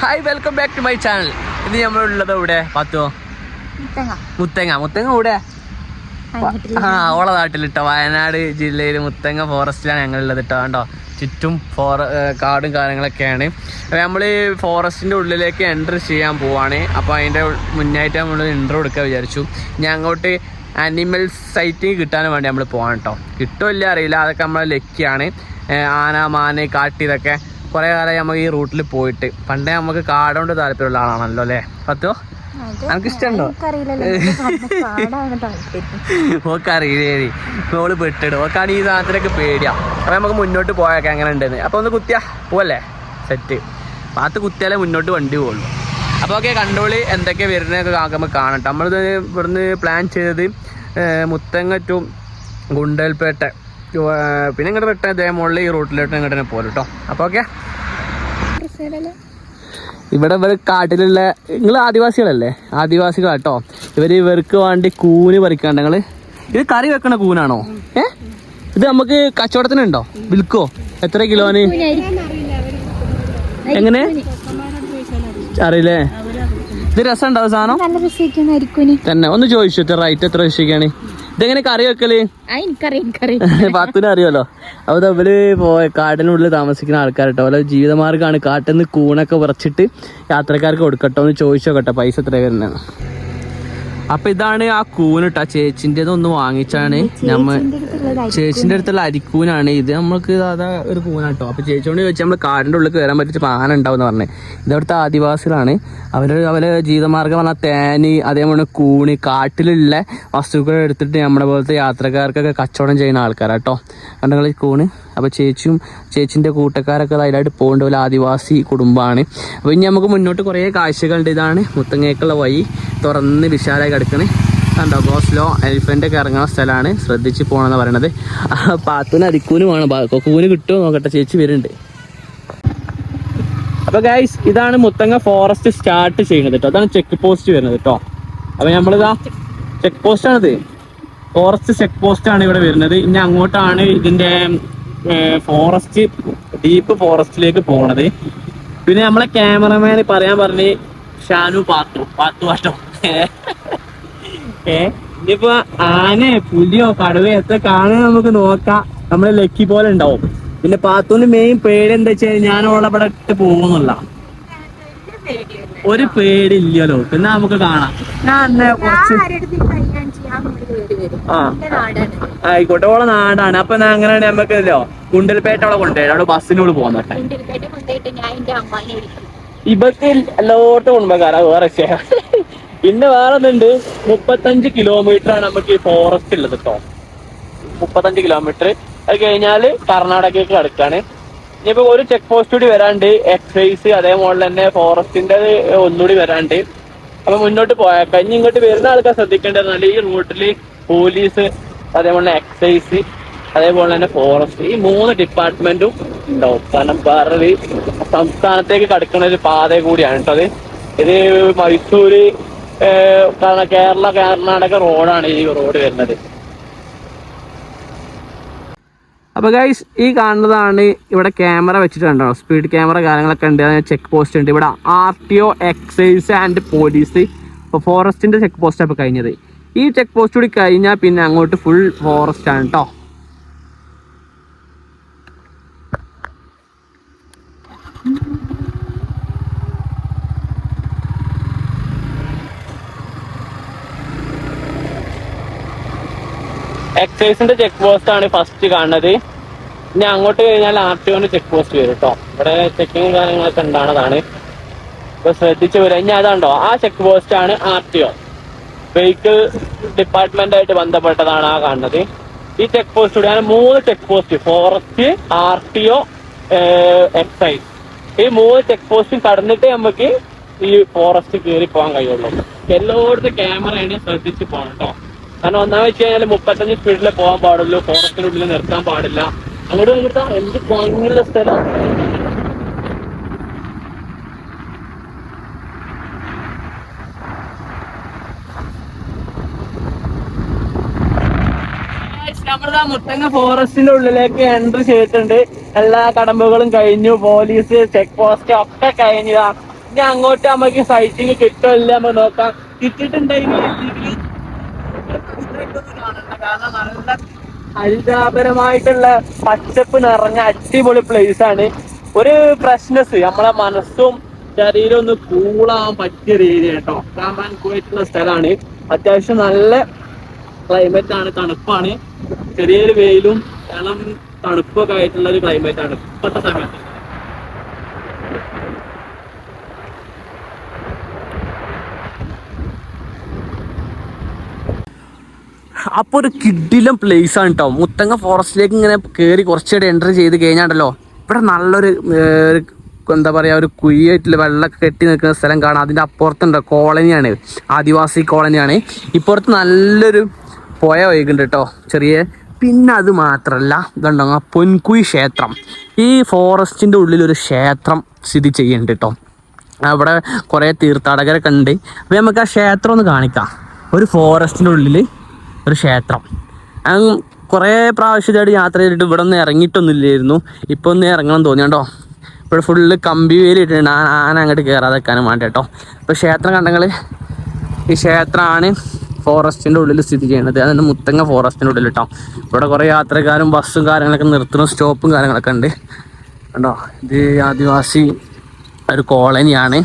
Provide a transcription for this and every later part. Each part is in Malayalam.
Hi welcome back to my channel ഇത് നമ്മളുള്ളത് ഇവിടെ പത്തോ മുത്തങ്ങ. മുത്തങ്ങ. ഇവിടെ ആ ഓള നാട്ടിലിട്ടോ. വയനാട് ജില്ലയിൽ മുത്തങ്ങ ഫോറസ്റ്റിലാണ് ഞങ്ങളുള്ളത് കേട്ടോ കണ്ടോ? ചുറ്റും ഫോറ ഏർ കാടും കാര്യങ്ങളൊക്കെയാണ്. അപ്പോൾ നമ്മൾ ഫോറസ്റ്റിന്റെ ഉള്ളിലേക്ക് എന്റർ ചെയ്യാൻ പോവാണ്. അപ്പോൾ അതിന്റെ മുന്നായിട്ട് നമ്മൾ ഇൻട്രോ കൊടുക്കാൻ വിചാരിച്ചു. ഞാൻ അങ്ങോട്ട് ആനിമൽ സൈറ്റിങ് കിട്ടാൻ വേണ്ടി നമ്മൾ പോകാൻ കേട്ടോ കിട്ടുമില്ല അറിയില്ല. അതൊക്കെ നമ്മളെ ലക്കിയാണ്. ആന മാന് കാട്ടി ഇതൊക്കെ കുറേ കാലമായി നമുക്ക് ഈ റൂട്ടിൽ പോയിട്ട്. പണ്ടേ നമുക്ക് കാടോണ്ട് താല്പര്യമുള്ള ആളാണല്ലോ അല്ലേ? പത്തോ നമുക്ക് ഓക്കെ അറിയില്ലേ ഓൾ പെട്ടിടും. ഓക്കാണ് ഈ സാധനത്തിനൊക്കെ പേടിയാ. അപ്പൊ നമുക്ക് മുന്നോട്ട് പോയൊക്കെ അങ്ങനെ ഉണ്ടെന്ന് അപ്പൊ ഒന്ന് കുത്തിയാ. പോവല്ലേ? സെറ്റ്. പാത്ത് കുത്തിയാലേ മുന്നോട്ട് വണ്ടി പോകുള്ളൂ അപ്പോൾ ഓക്കെ കണ്ടോളി എന്തൊക്കെ വരുന്നതൊക്കെ നമുക്ക് കാണട്ടെ നമ്മളിത് ഇവിടുന്ന് പ്ലാൻ ചെയ്തത് മുത്തങ്ങറ്റും മുത്തങ്ങ ഗുണ്ടൽപേട്ട. പിന്നെ ഇങ്ങോട്ട് റിട്ടേൺ ഇതേ മുകളിൽ ഈ റൂട്ടിലോട്ട് ഇങ്ങോട്ട് തന്നെ പോലും കേട്ടോ അപ്പോൾ ഓക്കെ ഇവിടെ ഇവർ കാട്ടിലുള്ള നിങ്ങൾ ആദിവാസികളല്ലേ? ആദിവാസികളാട്ടോ. ഇവർ ഇവർക്ക് വേണ്ടി കൂന് പറിക്കാണ്ട് നിങ്ങൾ ഇത് കറി വെക്കണ കൂനാണോ? ഏ? ഇത് നമുക്ക് കച്ചവടത്തിനുണ്ടോ വിൽക്കോ? എത്ര കിലോന്? എങ്ങനെ? അറിയില്ലേ? ഇത് രസം ഉണ്ടാവും സാധനം തന്നെ. ഒന്ന് ചോദിച്ചു എത്ര റൈറ്റ് എത്ര രക്ഷിക്കാണ് ഇതെങ്ങനെ കറി വെക്കൽ പത്തിന് അറിയാലോ അപ്പൊ ഇവർ പോയ കാടിനുള്ളിൽ താമസിക്കുന്ന ആൾക്കാരട്ടോ. ഓരോ ജീവിതമാർഗമാണ് കാട്ടിൽ നിന്ന് കൂണൊക്കെ വിറച്ചിട്ട് യാത്രക്കാർക്ക് കൊടുക്കട്ടോ എന്ന് ചോദിച്ചോക്കട്ടെ. പൈസ എത്ര വരുന്നതെന്ന് അപ്പൊ ഇതാണ് ആ കൂനിട്ടാ. ചേച്ചിന്റെ ഒന്ന് വാങ്ങിച്ചാണ്. നമ്മ ചേച്ചിന്റെ അടുത്തുള്ള അരിക്കൂനാണ് ഇത്. നമ്മൾക്ക് സാധാ ഒരു കൂനാട്ടോ. അപ്പൊ ചേച്ചിയോട് ചോദിച്ചാൽ നമ്മൾ കാടിന്റെ ഉള്ളിൽ കയറാൻ പറ്റിയ ആന ഉണ്ടാവും എന്ന് പറഞ്ഞേ ഇതവിടുത്തെ ആദിവാസികളാണ്. അവർ അവരെ ജീവിതമാർഗം പറഞ്ഞാൽ തേന് അതേപോലെ കൂണി കാട്ടിലുള്ള വസ്തുക്കൾ എടുത്തിട്ട് നമ്മുടെ പോലത്തെ യാത്രക്കാർക്കൊക്കെ കച്ചവടം ചെയ്യുന്ന ആൾക്കാരാട്ടോ. കണ്ടങ്ങൾ ഈ കൂണ്? അപ്പോൾ ചേച്ചിയും ചേച്ചിന്റെ കൂട്ടക്കാരൊക്കെ അതിലായിട്ട് പോകേണ്ട പോലെ ആദിവാസി കുടുംബമാണ്. അപ്പോൾ ഇനി നമുക്ക് മുന്നോട്ട് കുറേ കാഴ്ചകളുണ്ട് ഇതാണ്. മുത്തങ്ങേക്കുള്ള വഴി തുറന്ന് വിശാലായി കിടക്കണേ. കണ്ടോ? ഗോസ്ലോ എലിഫന്റൊക്കെ ഇറങ്ങുന്ന സ്ഥലമാണ്. ശ്രദ്ധിച്ച് പോകണമെന്ന് പറയണത്. പാത്തൂന് അരിക്കൂന് വേണം കൊക്കൂന് കിട്ടുമോ നോക്കട്ടെ. ചേച്ചി വരുന്നുണ്ട്. അപ്പോൾ ഗൈസ് ഇതാണ് മുത്തങ്ങ ഫോറസ്റ്റ് സ്റ്റാർട്ട് ചെയ്യുന്നത് കേട്ടോ. അതാണ് ചെക്ക് പോസ്റ്റ് വരുന്നത് കേട്ടോ. അപ്പൊ നമ്മളിതാ ചെക്ക് പോസ്റ്റ് ആണത്. ഫോറസ്റ്റ് ചെക്ക് പോസ്റ്റ് ആണ് ഇവിടെ വരുന്നത്. ഇനി അങ്ങോട്ടാണ് ഇതിന്റെ ഫോറസ്റ്റ് ഡീപ്പ് ഫോറസ്റ്റിലേക്ക് പോണത്. പിന്നെ നമ്മളെ ക്യാമറമാൻ പറയാൻ പറഞ്ഞ് ഷാനു പാത്തു പാത്തു വട്ടം ഏ ഇനിയിപ്പോ ആന പുലിയോ കടുവയോ എത്ര കാണാൻ നമുക്ക് നോക്കാം. നമ്മളെ ലക്കി പോലെ ഉണ്ടാവും. പിന്നെ പാത്തൂന് മെയിൻ പേടി എന്താ വെച്ചാൽ ഞാൻ ഓളെ ഇവിടെ ഇട്ട് പോകുന്നില്ല ഒരു പേടി ഇല്ലല്ലോ പിന്നെ നമുക്ക് കാണാം. ഞാൻ അന്നെ കുറച്ച് ആ. ആയിക്കോട്ടെ ഓളെ നാടാണ്. അപ്പൊ ഞാൻ അങ്ങനെ നമുക്കല്ലോ കുണ്ടൽപേട്ട അവളെ കൊണ്ടുപോയി അവിടെ ബസ്സിനോട് പോകുന്നട്ടെ ഇവക്ക് എല്ലായിടത്തും കുടുംബക്കാരാ വേറെ പിന്നെ വേറെ ഒന്നുണ്ട് മുപ്പത്തഞ്ച് കിലോമീറ്റർ ആണ് നമുക്ക് ഈ ഫോറസ്റ്റ് ഉള്ളത് കേട്ടോ മുപ്പത്തഞ്ച് കിലോമീറ്റർ അത് കഴിഞ്ഞാൽ കർണാടകയ്ക്ക് കിടക്കാണ് ഇനിയിപ്പോ ഒരു ചെക്ക് പോസ്റ്റ് കൂടി വരാണ്ട് എക്സൈസ് അതേപോലെ തന്നെ ഫോറസ്റ്റിന്റെ ഒന്നുകൂടി വരാണ്ട്. അപ്പൊ മുന്നോട്ട് പോയേക്കാം ഇനി ഇങ്ങോട്ട് വരുന്ന ആൾക്കാർ ശ്രദ്ധിക്കേണ്ടത് ഈ റൂട്ടിൽ പോലീസ് അതേപോലെ എക്സൈസ് അതേപോലെ തന്നെ ഫോറസ്റ്റ് ഈ മൂന്ന് ഡിപ്പാർട്ട്മെന്റും ഉണ്ടാവും. കാരണം വേറൊരു സംസ്ഥാനത്തേക്ക് കടക്കുന്ന ഒരു പാത കൂടിയാണ് കേട്ടോ അത്. ഇത് മൈസൂര് കേരള കർണാടക റോഡാണ് ഈ റോഡ് വരുന്നത്. അപ്പോൾ ഗൈസ് ഈ കാണുന്നതാണ് ഇവിടെ ക്യാമറ വെച്ചിട്ടുണ്ടോ? സ്പീഡ് ക്യാമറ കാര്യങ്ങളൊക്കെ ഉണ്ട്. ചെക്ക് പോസ്റ്റ് ഉണ്ട്. ഇവിടെ R T O excise and police ഇപ്പോൾ ഫോറസ്റ്റിന്റെ ചെക്ക് പോസ്റ്റ് അപ്പോൾ കഴിഞ്ഞത്. ഈ ചെക്ക് പോസ്റ്റ് കൂടി കഴിഞ്ഞാൽ പിന്നെ അങ്ങോട്ട് ഫുൾ ഫോറസ്റ്റ് ആണ് കേട്ടോ എക്സൈസിന്റെ ചെക്ക് പോസ്റ്റ് ആണ് ഫസ്റ്റ് കാണുന്നത്. ഇനി അങ്ങോട്ട് കഴിഞ്ഞാൽ ആർ ടി ചെക്ക് പോസ്റ്റ് വരും കേട്ടോ ഇവിടെ ചെക്കിങ് കാര്യങ്ങളൊക്കെ ഉണ്ടാണതാണ് ഇപ്പൊ ശ്രദ്ധിച്ചു വരിക ഇനി അതാണ്ടോ? ആ ചെക്ക് പോസ്റ്റ് ആണ് R T O vehicle department ആയിട്ട് ബന്ധപ്പെട്ടതാണ് ആ കാണുന്നത്. ഈ ചെക്ക് പോസ്റ്റ് കൂടി മൂന്ന് check post forest R T O excise ഈ മൂന്ന് ചെക്ക് പോസ്റ്റും കടന്നിട്ടേ നമുക്ക് ഈ ഫോറസ്റ്റ് കയറി പോകാൻ കഴിയുള്ളൂ. എല്ലായിടത്തും ക്യാമറയാണ് ശ്രദ്ധിച്ച് പോകണം കേട്ടോ കാരണം ഒന്നാമത് വെച്ച് കഴിഞ്ഞാൽ മുപ്പത്തഞ്ച് സ്പീഡിൽ പോകാൻ പാടുള്ളൂ. ഫോറസ്റ്റിനുള്ളിൽ നിർത്താൻ പാടില്ല. അങ്ങോട്ട് നോക്കിട്ടാ എന്ത് ഭംഗിയുള്ള സ്ഥലം. മുത്തങ്ങ ഫോറസ്റ്റിന്റെ ഉള്ളിലേക്ക് എൻട്രി ചെയ്തിട്ടുണ്ട്. എല്ലാ കടമ്പകളും കഴിഞ്ഞു. പോലീസ് ചെക്ക് പോസ്റ്റ് ഒക്കെ കഴിഞ്ഞതാ. ഇനി അങ്ങോട്ട് നമുക്ക് സൈറ്റിങ് കിട്ടില്ല നമ്മൾ നോക്കാം. കിട്ടിയിട്ടുണ്ടെങ്കിൽ ഇതിൽ കാരണം നല്ല ഹരിതാപരമായിട്ടുള്ള പച്ചപ്പ് നിറഞ്ഞ അടിപൊളി പ്ലേസ് ആണ്. ഒരു ഫ്രഷ്നെസ് നമ്മളെ മനസ്സും ശരീരം ഒന്ന് കൂളാവാൻ പറ്റിയ രീതി കേട്ടോ കാണാൻ പോയിട്ടുള്ള സ്ഥലമാണ്. അത്യാവശ്യം നല്ല ക്ലൈമറ്റ് ആണ് തണുപ്പാണ്. ചെറിയൊരു വെയിലും ഇളം തണുപ്പൊക്കെ ആയിട്ടുള്ള ഒരു ക്ലൈമറ്റ് ആണ് ഇപ്പോഴത്തെ സമയത്ത്. അപ്പൊ ഒരു കിഡിലും പ്ലേസ് ആണ് കേട്ടോ മുത്തങ്ങ ഫോറസ്റ്റിലേക്ക് ഇങ്ങനെ കയറി കുറച്ചുകൂടെ എന്റർ ചെയ്ത് കഴിഞ്ഞാണ്ടല്ലോ ഇവിടെ നല്ലൊരു എന്താ പറയാ ഒരു കുയ്യായിട്ടുള്ള വെള്ളമൊക്കെ കെട്ടി നിൽക്കുന്ന സ്ഥലം കാണാം. അതിന്റെ അപ്പുറത്തുണ്ട്? കോളനിയാണ്. ആദിവാസി കോളനിയാണ്. ഇപ്പുറത്ത് നല്ലൊരു പുഴ ഒഴുകുന്നുണ്ട് കേട്ടോ ചെറിയ പിന്നെ അത് മാത്രല്ല. ഇതുണ്ടോ? പൊൻകുയി ക്ഷേത്രം. ഈ ഫോറസ്റ്റിന്റെ ഉള്ളിൽ ഒരു ക്ഷേത്രം സ്ഥിതി ചെയ്യുന്നുണ്ട് കേട്ടോ അവിടെ കുറേ തീർത്ഥാടകരൊക്കെ ഉണ്ട്. അപ്പോൾ നമുക്ക് ആ ക്ഷേത്രം ഒന്ന് കാണിക്കാം. ഒരു ഫോറസ്റ്റിന്റെ ഉള്ളിൽ ഒരു ക്ഷേത്രം. അങ്ങ് കുറേ പ്രാവശ്യമായിട്ട് യാത്ര ചെയ്തിട്ട് ഇവിടെ ഒന്ന് ഇറങ്ങിയിട്ടൊന്നുമില്ലായിരുന്നു. ഇപ്പോൾ ഒന്ന് ഇറങ്ങണം തോന്നിയാണ്ടോ ഇപ്പോൾ ഫുള്ള് കമ്പി വേലിയിട്ടുണ്ട് ആ ആന അങ്ങോട്ട് കയറാതെ വെക്കാനും വേണ്ടി കേട്ടോ. ഇപ്പോൾ ക്ഷേത്രം കണ്ടെങ്കിൽ ഈ ക്ഷേത്രമാണ് ഫോറസ്റ്റിന്റെ ഉള്ളിൽ സ്ഥിതി ചെയ്യുന്നത്. അതിന്റെ മുത്തങ്ങ ഫോറസ്റ്റിന്റെ ഉള്ളിൽ കേട്ടോ ഇവിടെ കുറേ യാത്രക്കാരും ബസ്സും കാര്യങ്ങളൊക്കെ നിർത്തുന്ന സ്റ്റോപ്പും കാര്യങ്ങളൊക്കെ ഉണ്ട് കണ്ടോ? ഇത് ആദിവാസി ഒരു കോളനിയാണ്.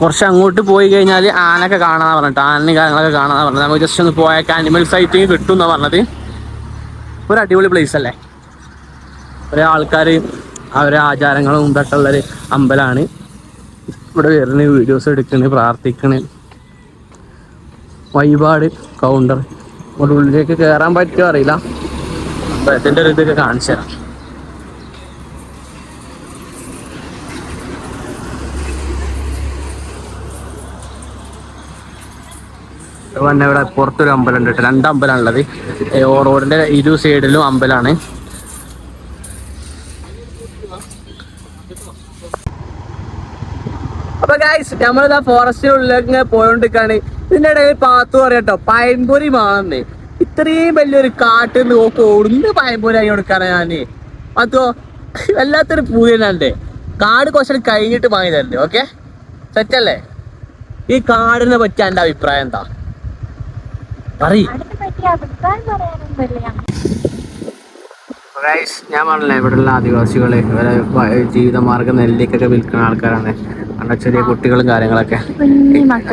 കുറച്ച് അങ്ങോട്ട് പോയി കഴിഞ്ഞാൽ ആനൊക്കെ കാണാന്ന് പറഞ്ഞിട്ട്. ആനയും കാര്യങ്ങളൊക്കെ കാണാന്ന് പറഞ്ഞത് നമുക്ക് ജസ്റ്റ് ഒന്ന് പോയേക്കാം അനിമൽ സൈറ്റിങ് കിട്ടും എന്നാ പറഞ്ഞത്. ഒരു അടിപൊളി പ്ലേസ് അല്ലേ? കുറേ ആൾക്കാർ അവരെ ആചാരങ്ങളും ഇതൊക്കെ ഉള്ളൊരു അമ്പലമാണ് ഇവിടെ വരുന്ന വീഡിയോസ് എടുക്കണ് പ്രാർത്ഥിക്കണ്. വഴിപാട് കൗണ്ടർ ഉള്ളിലേക്ക് കയറാൻ പറ്റുമോ അറിയില്ല. അമ്പലത്തിന്റെ ഒരു ഇതൊക്കെ കാണിച്ചു തരാം. വന്നെ ഇവിടെ പുറത്തൊരു അമ്പലം ഉണ്ട് കേട്ടോ. രണ്ട് അമ്പലമാണുള്ളത് റോഡിന്റെ ഇരു സൈഡിലും അമ്പലമാണ് അപ്പൊ ഗൈസ് നമ്മളിതാ ഫോറസ്റ്റിനുള്ളിലേക്ക് പോയോണ്ടിരിക്കാണ്. ഇതിന്റെ ഇടയിൽ പാത്തു പറയട്ടോ പയൻപൊരി മാന്നേ ഇത്രയും വലിയൊരു കാട്ടിൽ നിന്ന് നോക്കി ഓടുന്ന് പയൻപൊരി ആയി കൊടുക്കാണ് ഞാൻ. അതോ വല്ലാത്തൊരു പൂജനാണ്ടേ കാട് കുറച്ചു കഴിഞ്ഞിട്ട് വാങ്ങി തരണ്ടേ ഓക്കെ സെറ്റല്ലേ ഈ കാടിനെ പറ്റി എന്റെ അഭിപ്രായം എന്താ? പറയ്. ഞാൻ പറഞ്ഞില്ല ഇവിടെയുള്ള ആദിവാസികളെ ഇവരെ ജീവിത ജീവിതമാർഗം നെല്ലിക്കൊക്കെ വിൽക്കുന്ന ആൾക്കാരാണ്. അവിടെ ചെറിയ കുട്ടികളും കാര്യങ്ങളൊക്കെ. നെല്ലിക്ക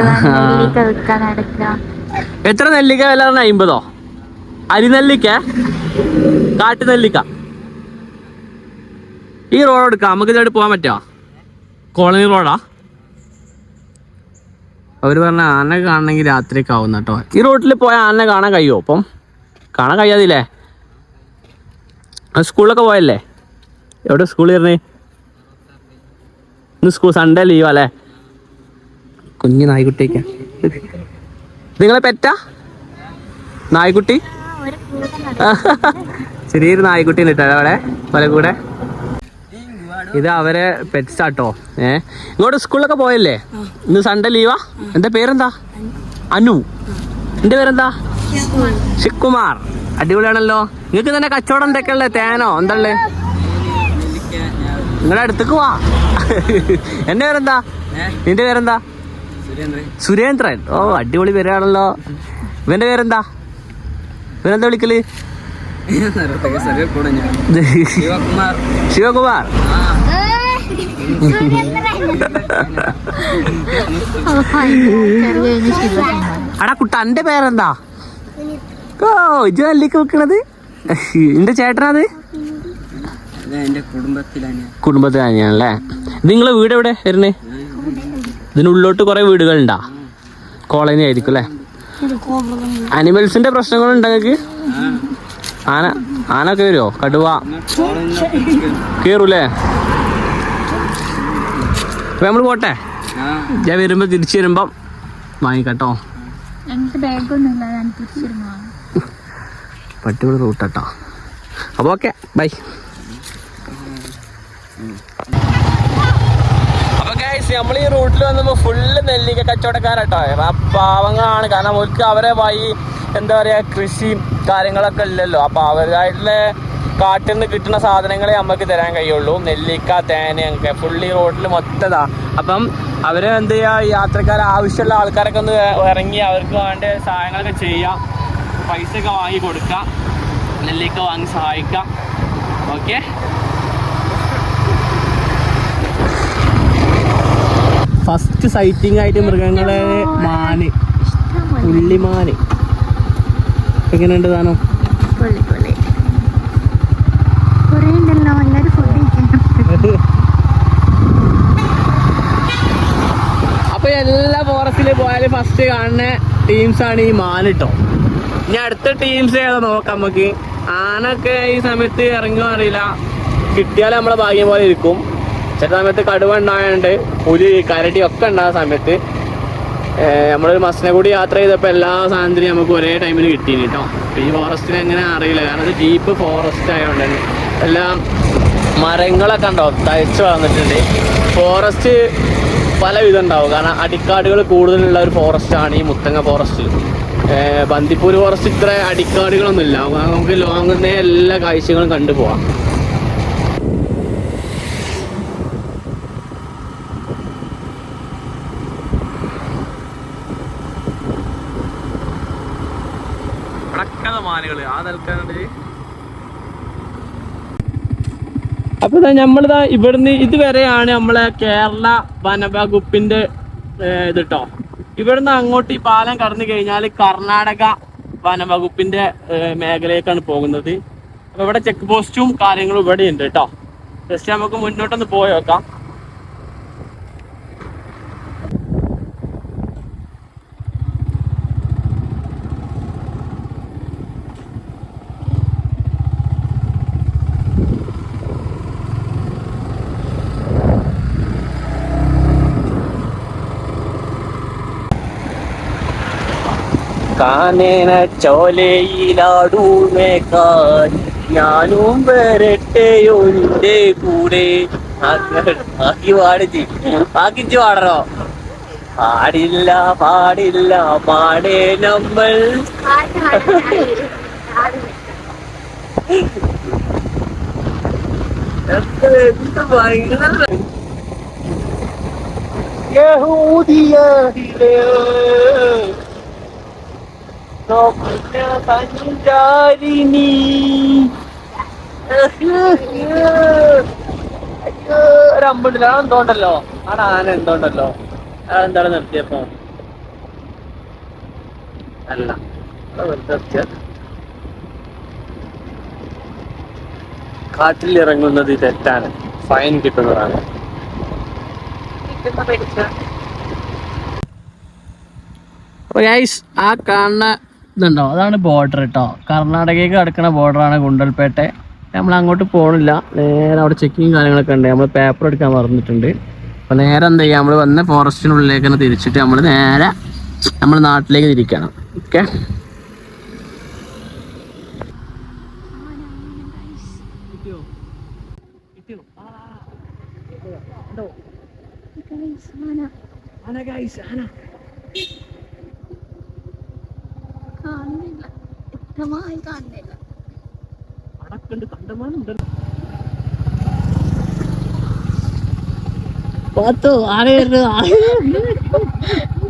എത്ര നെല്ലിക്ക വില പറഞ്ഞ അയിമ്പതോ? അരിനെല്ലിക്ക കാട്ടുനെല്ലിക്ക ഈ റോഡ് എടുക്കാം. നമുക്ക് ഇതായിട്ട് പോകാൻ പറ്റുമോ കോളനി റോഡാ അവർ പറഞ്ഞ ആന കാണണമെങ്കിൽ രാത്രി ആവുന്ന കേട്ടോ. ഈ റോഡിൽ പോയാൽ ആന കാണാൻ കഴിയുമോ അപ്പം? കാണാൻ കഴിയാതില്ലേ? സ്കൂളിലൊക്കെ പോയല്ലേ? എവിടെ സ്കൂളിൽ ഇരുന്നേ ഇന്ന് സ്കൂൾ സൺഡേ ലീവാ അല്ലേ? കുഞ്ഞു നായ്ക്കുട്ടിയൊക്കെ നിങ്ങളെ പെറ്റ? നായ്ക്കുട്ടി? ചെറിയൊരു നായ്ക്കുട്ടി ഉണ്ട് അവിടെ പല കൂടെ. ഇത് അവരെ പെറ്റ്സ് ആട്ടോ. ഏ? ഇങ്ങോട്ട് സ്കൂളിലൊക്കെ പോയല്ലേ? ഇന്ന് സൺഡേ ലീവാ എന്റെ പേരെന്താ? അനു. എന്റെ പേരെന്താ? ശിവകുമാർ. അടിപൊളിയാണല്ലോ. നിങ്ങക്ക് തന്നെ കച്ചവടം എന്തൊക്കെ ഉള്ളത്? തേനോ? എന്തള്ളേ നിങ്ങളുടെ അടുത്തേക്ക് വാ. എന്റെ പേരെന്താ? നിന്റെ പേരെന്താ? സുരേന്ദ്രൻ. ഓ അടിപൊളി പേരാണല്ലോ. ഇവന്റെ പേരെന്താ? ഇവനെന്താ വിളിക്കൽ? ശിവകുമാർ. ശിവകുമാർ. അടാ കുട്ട എന്റെ പേരെന്താ? ഓ ഇജ് അല്ലേക്ക് വെക്കണത് എന്റെ ചേട്ടനത്? എന്റെ കുടുംബത്തിലാണ് കുടുംബത്തിൽ തന്നെയാണല്ലേ നിങ്ങളെ വീട് എവിടെ വരുന്നേ? ഇതിനുള്ളിലോട്ട് കുറെ വീടുകളുണ്ടാ? കോളനി ആയിരിക്കും അല്ലേ? അനിമൽസിന്റെ പ്രശ്നങ്ങളുണ്ടോ നിങ്ങൾക്ക് ആന ആന വരുമോ കടുവ. കേറൂലേ? അപ്പൊ നമ്മൾ പോട്ടെ? ഞാൻ വരുമ്പോ തിരിച്ചു വരുമ്പം വാങ്ങിക്കട്ടോ. പട്ടിയുടെ റൂട്ടാട്ടോ അപ്പൊ ഓക്കെ ബൈ. നമ്മൾ ഈ റൂട്ടിൽ വന്നപ്പോ ഫുള്ള് നെല്ലിക്ക കച്ചവടക്കാരട്ടോ. പാവങ്ങളാണ് കാരണം അവർക്ക് അവരെ വഴി എന്താ പറയാ കൃഷിയും കാര്യങ്ങളൊക്കെ ഇല്ലല്ലോ. അപ്പൊ അവരുമായിട്ടുള്ള കാട്ടിൽ നിന്ന് കിട്ടുന്ന സാധനങ്ങളെ നമുക്ക് തരാൻ കഴിയുള്ളൂ. നെല്ലിക്ക തേന ഒക്കെ. ഫുള്ളി റോഡിൽ മൊത്തതാ. അപ്പം അവർ എന്ത് ചെയ്യുക ഈ യാത്രക്കാർ ആവശ്യമുള്ള ആൾക്കാരൊക്കെ ഒന്ന് ഇറങ്ങി അവർക്ക് വേണ്ട സഹായങ്ങളൊക്കെ ചെയ്യാം. പൈസ ഒക്കെ വാങ്ങി കൊടുക്കാം. നെല്ലിക്ക വാങ്ങി സഹായിക്കാം. ഓക്കെ? ഫസ്റ്റ് സൈറ്റിംഗ് ആയിട്ട് മൃഗങ്ങളെ മാന്. ഉള്ളിമാന് എങ്ങനെയുണ്ട് താനോ അപ്പൊ എല്ലാ ഫോറസ്റ്റിൽ പോയാലും ഫസ്റ്റ് കാണുന്ന ടീംസ് ആണ് ഈ മാനിട്ടോ ഇനി അടുത്ത ടീംസ് ഏതാ നോക്കാം നമുക്ക്. ആനൊക്കെ ഈ സമയത്ത് ഇറങ്ങുമോ അറിയില്ല. കിട്ടിയാൽ നമ്മളെ ഭാഗ്യം പോലെ ഇരിക്കും. ചില സമയത്ത് കടുവ ഉണ്ടായുണ്ട് പുലി കരടി ഒക്കെ ഉണ്ടാകുന്ന സമയത്ത് നമ്മളൊരു ബസ്സിനെ കൂടി യാത്ര ചെയ്തപ്പോൾ എല്ലാ സാധനത്തിനും നമുക്ക് ഒരേ ടൈമിൽ കിട്ടി കേട്ടോ ഈ ഫോറസ്റ്റിന് എങ്ങനെ അറിയില്ല. കാരണം ഇത് ഡീപ്പ് ഫോറസ്റ്റ് ആയതുകൊണ്ട് തന്നെ. എല്ലാം മരങ്ങളൊക്കെ ഉണ്ടാവും തയ്ച്ചു വളർന്നിട്ടുണ്ട്. ഫോറസ്റ്റ് പല വിധം ഉണ്ടാവും. കാരണം അടിക്കാടുകൾ കൂടുതലുള്ള ഒരു ഫോറസ്റ്റ് ആണ് ഈ മുത്തങ്ങ ഫോറസ്റ്റ് ബന്ദിപ്പൂർ ഫോറസ്റ്റ് ഇത്ര അടിക്കാടുകളൊന്നും ഇല്ല നമുക്ക് ലോങ്ങിൽ എല്ലാ കാഴ്ചകളും അപ്പൊ നമ്മളിതാ ഇവിടുന്ന് ഇതുവരെയാണ് നമ്മളെ കേരള വനവകുപ്പിന്റെ ഇത് കേട്ടോ ഇവിടുന്ന് അങ്ങോട്ട് ഈ പാലം കടന്നു കഴിഞ്ഞാൽ കർണാടക വനവകുപ്പിന്റെ മേഖലയിലേക്കാണ് പോകുന്നത്. അപ്പൊ ഇവിടെ ചെക്ക് പോസ്റ്റും കാര്യങ്ങളും ഇവിടെ ഉണ്ട് കേട്ടോ ജസ്റ്റ് നമുക്ക് മുന്നോട്ടൊന്ന് പോയി നോക്കാം കാനേന ചോലയിലാടൂമേക്കാൻ ഞാനും വരട്ടെയോ നിന്റെ കൂടെ ബാക്കി പാടിച്ച്. ബാക്കിച്ച് പാടണോ? പാടില്ല പാടില്ല. പാടേ നമ്മൾ. ഭയങ്കര സ്വപ്ന സഞ്ചാരിണി ഒരമ്പുണ്ടല്ലോ എന്തോണ്ടല്ലോ ആടെ ആന എന്തോണ്ടല്ലോ എന്താണ് നിർത്തിയപ്പോ അല്ല. കാട്ടിൽ ഇറങ്ങുന്നത് തെറ്റാണ് ഫൈൻ കിട്ടുന്നതാണ് ഗൈസ് ആ കാണുന്ന ഇതുണ്ടോ? അതാണ് ബോർഡർ കേട്ടോ കർണാടകയ്ക്ക് കിടക്കുന്ന ബോർഡറാണ് ഗുണ്ടൽപേട്ട. നമ്മൾ അങ്ങോട്ട് പോകണില്ല നേരെ അവിടെ ചെക്കിങ് കാര്യങ്ങളൊക്കെ ഉണ്ട്. നമ്മൾ പേപ്പർ എടുക്കാൻ മറന്നിട്ടുണ്ട്. അപ്പോൾ നേരെ എന്താ ചെയ്യുക നമ്മൾ വന്ന ഫോറസ്റ്റിനുള്ളിലേക്ക് തന്നെ തിരിച്ചിട്ട് നമ്മൾ നേരെ നമ്മൾ നാട്ടിലേക്ക് തിരിക്കണം. ഓക്കെ കാണുന്നില്ല വ്യക്തമായി കാണുന്നില്ല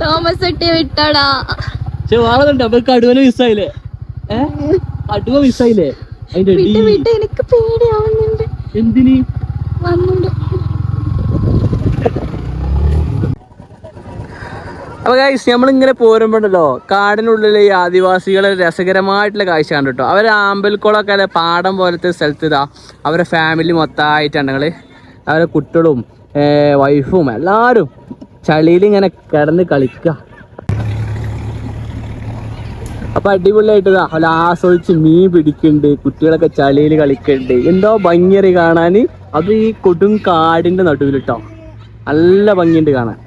തോമസ് ഇട്ടി വിട്ടടാ. പക്ഷെ വാളുന്നുണ്ട് മിസ്സായില്ലേ ഏ? മിസ്സായില്ലേ അതിന്റെ എനിക്ക് പേടിയാവുന്നുണ്ട്. എന്തിനു? വന്നുണ്ട്. അപ്പൊ ഗൈസ് നമ്മളിങ്ങനെ പോരുമ്പോണ്ടല്ലോ കാടിനുള്ളിൽ ഈ ആദിവാസികളെ രസകരമായിട്ടുള്ള കാഴ്ച കണ്ടു കേട്ടോ അവരെ ആമ്പൽക്കുളമൊക്കെ അല്ലെ പാടം പോലത്തെ സ്ഥലത്ത് ഇതാ അവരെ ഫാമിലി മൊത്തമായിട്ടാണ് ഞങ്ങൾ. അവരെ കുട്ടികളും വൈഫും എല്ലാവരും ചളിയിൽ ഇങ്ങനെ കിടന്ന് കളിക്കുക അപ്പൊ അടിപൊളിയായിട്ട് ഇതാ അവർ ആസ്വദിച്ച് മീൻ പിടിക്കുന്നുണ്ട് കുട്ടികളൊക്കെ ചളിയിൽ കളിക്കുന്നുണ്ട് എന്തോ ഭംഗിയറി കാണാൻ അത് ഈ കൊടും കാടിന്റെ നടുവിലിട്ടോ. നല്ല ഭംഗിയുണ്ട് കാണാൻ.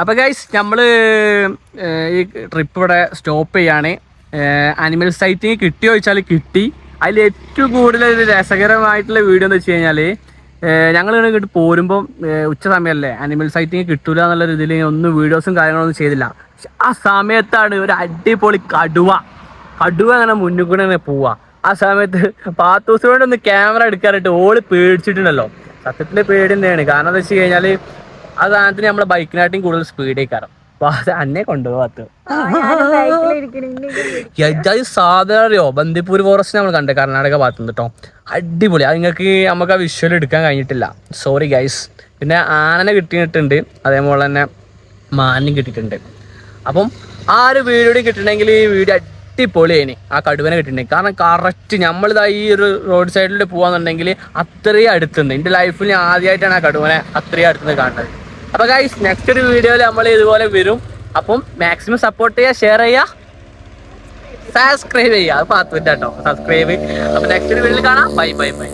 അപ്പോൾ ഗൈസ് നമ്മൾ ഈ ട്രിപ്പ് ഇവിടെ സ്റ്റോപ്പ് ചെയ്യാണ്. അനിമൽ സൈറ്റിങ് കിട്ടിയോ ചോദിച്ചാൽ കിട്ടി. അതിൽ ഏറ്റവും കൂടുതൽ രസകരമായിട്ടുള്ള വീഡിയോ എന്ന് വെച്ച് കഴിഞ്ഞാൽ ഞങ്ങൾ ഇങ്ങോട്ട് പോരുമ്പം ഉച്ച സമയമല്ലേ അനിമൽ സൈറ്റിങ് കിട്ടൂല എന്നുള്ള രീതിയിൽ ഒന്നും വീഡിയോസും കാര്യങ്ങളൊന്നും ചെയ്തില്ല. ആ സമയത്താണ് ഒരു അടിപൊളി കടുവ. കടുവ അങ്ങനെ മുന്നിൽ കൂടെ അങ്ങനെ പോവാ. ആ സമയത്ത് പാത്തൂസിനോട് ഒന്ന് ക്യാമറ എടുക്കാനായിട്ട് ഓൾ പേടിച്ചിട്ടുണ്ടല്ലോ. സത്യത്തിൽ പേടി തന്നെയാണ്. കാരണം എന്താ വെച്ച് കഴിഞ്ഞാൽ ആ സാധനത്തിന് നമ്മളെ ബൈക്കിനായിട്ടും കൂടുതൽ സ്പീഡേ കയറും അപ്പൊ അത് അന്നെ കൊണ്ടുപോകാത്ത സാധനം അറിയോ? ബന്ദിപ്പൂർ ഫോറസ്റ്റ് നമ്മൾ കണ്ടത് കർണാടക ഭാഗത്തുനിന്ന് കേട്ടോ അടിപൊളി. അത് നിങ്ങൾക്ക് നമുക്ക് ആ വിഷ്വൽ എടുക്കാൻ കഴിഞ്ഞിട്ടില്ല. സോറി ഗൈസ് പിന്നെ ആനനെ കിട്ടിയിട്ടുണ്ട്. അതേപോലെ തന്നെ മാനും കിട്ടിയിട്ടുണ്ട്. അപ്പം ആ ഒരു വീഡിയോ കിട്ടണമെങ്കിൽ ഈ വീഡിയോ അടിപൊളിയേനി ആ കടുവനെ കിട്ടിയിട്ടുണ്ടെങ്കിൽ കാരണം കറക്റ്റ് നമ്മളിതാ ഈ ഒരു റോഡ് സൈഡിലൂടെ പോവാന്നുണ്ടെങ്കിൽ അത്രയും അടുത്തുണ്ട്. എന്റെ ലൈഫിൽ ഞാൻ ആദ്യമായിട്ടാണ് ആ കടുവനെ അത്രയും അടുത്തുനിന്ന് കാണുന്നത്. അപ്പൊ ഗൈസ് നെക്സ്റ്റ് ഒരു വീഡിയോയിൽ നമ്മൾ ഇതുപോലെ വരും. അപ്പം മാക്സിമം സപ്പോർട്ട് ചെയ്യുക ഷെയർ ചെയ്യുക. സബ്സ്ക്രൈബ് ചെയ്യുക. അത് പാത്തുവിന്റെ കേട്ടോ സബ്സ്ക്രൈബ് അപ്പൊ നെക്സ്റ്റ് ഒരു വീഡിയോയിൽ കാണാം. Bye bye bye